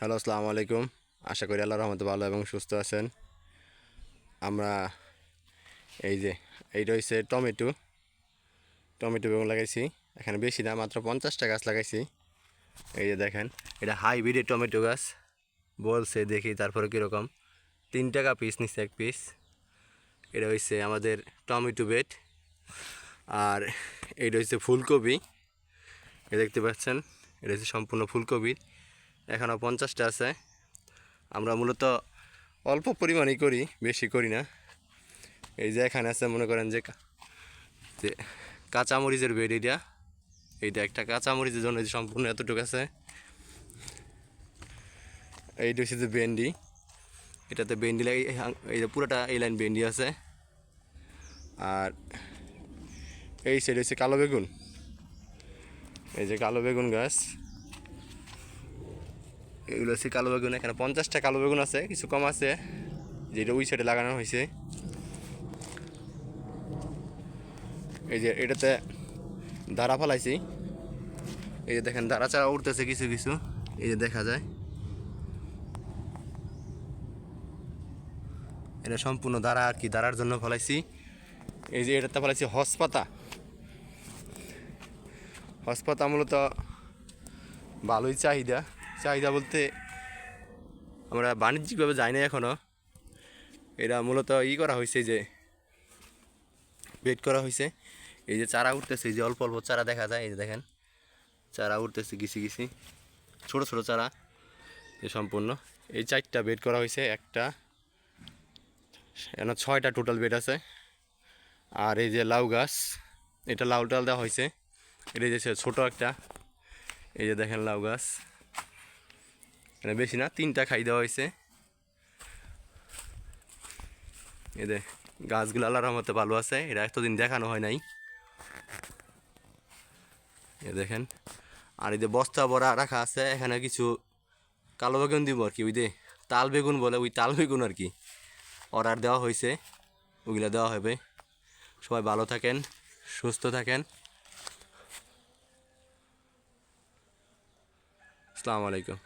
Hello, আসসালামু আলাইকুম। আশা করি আল্লাহ রহমতে ভালো এবং সুস্থ আছেন। আমরা এই যে, এইটা হচ্ছে টমেটো। টমেটো বেগুন লাগাইছি। এখানে বেশি না, মাত্র পঞ্চাশটা গাছ লাগাইছি। এই যে দেখেন, এটা হাইব্রিডের টমেটো গাছ। বলছে দেখি তারপরে কীরকম। তিন টাকা পিস নিচ্ছে এক পিস এটা হচ্ছে আমাদের টমেটো বেড আর এইটা হচ্ছে ফুলকপি। দেখতে পাচ্ছেন, এটা হচ্ছে সম্পূর্ণ ফুলকপি। এখনও পঞ্চাশটা আছে। আমরা মূলত অল্প পরিমাণেই করি, বেশি করি না। এই যে এখানে আছে, মনে করেন যে কাঁচামরিচের বেড এইটা এইটা একটা কাঁচামরিচের জন্য সম্পূর্ণ এতটুকু আছে। এইটা হচ্ছে যে ভেন্ডি। এটাতে ভেন্ডি লাগে এই যে পুরোটা এই লাইন ভেন্ডি আছে। আর এই সাইড হচ্ছে কালো বেগুন। এই যে কালো বেগুন গাছ। এগুলো হচ্ছে কালো বেগুন, এখানে পঞ্চাশটা কালো বেগুন আছে, কিছু কম আছে, যেটা ওই সাইডে লাগানো হয়েছে। এই যে এটাতে দাঁড়া ফেলাইছি। এই যে দেখেন, দাঁড়া চারা উঠতেছে কিছু কিছু, এই যে দেখা যায়। এটা সম্পূর্ণ দাঁড়া আর কি, দাঁড়ার জন্য ফলাইছি। এই যে এটাতে ফলাইছি হসপাতা হসপাতা মূলত ভালোই চাহিদা। চাহিদা বলতে আমরা বাণিজ্যিকভাবে যাই না এখনও এটা মূলত ই করা হয়েছে যে বেড করা হয়েছে এই যে চারা উঠতেছে, এই যে অল্প অল্প চারা দেখা যায়, এই যে দেখেন। চারা উঠতেছে গিসি গিসি ছোট ছোট চারা এ সম্পূর্ণ। এই চারটা বেড করা হয়েছে একটা, এখানে ছয়টা টোটাল বেড আছে। আর এই যে লাউ গাছ, এটা লাউ টাল দেওয়া হয়েছে এটা যে ছোট একটা, এই যে দেখেন লাউ গাছ। এখানে বেশি না, তিনটা খাই দেওয়া হয়েছে। যে গাছগুলো আল্লাহর রহমতে ভালো আছে এটা এতদিন দেখানো হয় নাই। এ দেখেন, আর যে বস্তা ভরা রাখা আছে, এখানে কিছু কালো বেগুন দিব আর কি, ওই যে তাল বেগুন বলে, ওই তাল বেগুন আর কি। অর্ডার দেওয়া হয়েছে, ওগুলো দেওয়া হবে। সবাই ভালো থাকেন, সুস্থ থাকেন। আসসালামু আলাইকুম।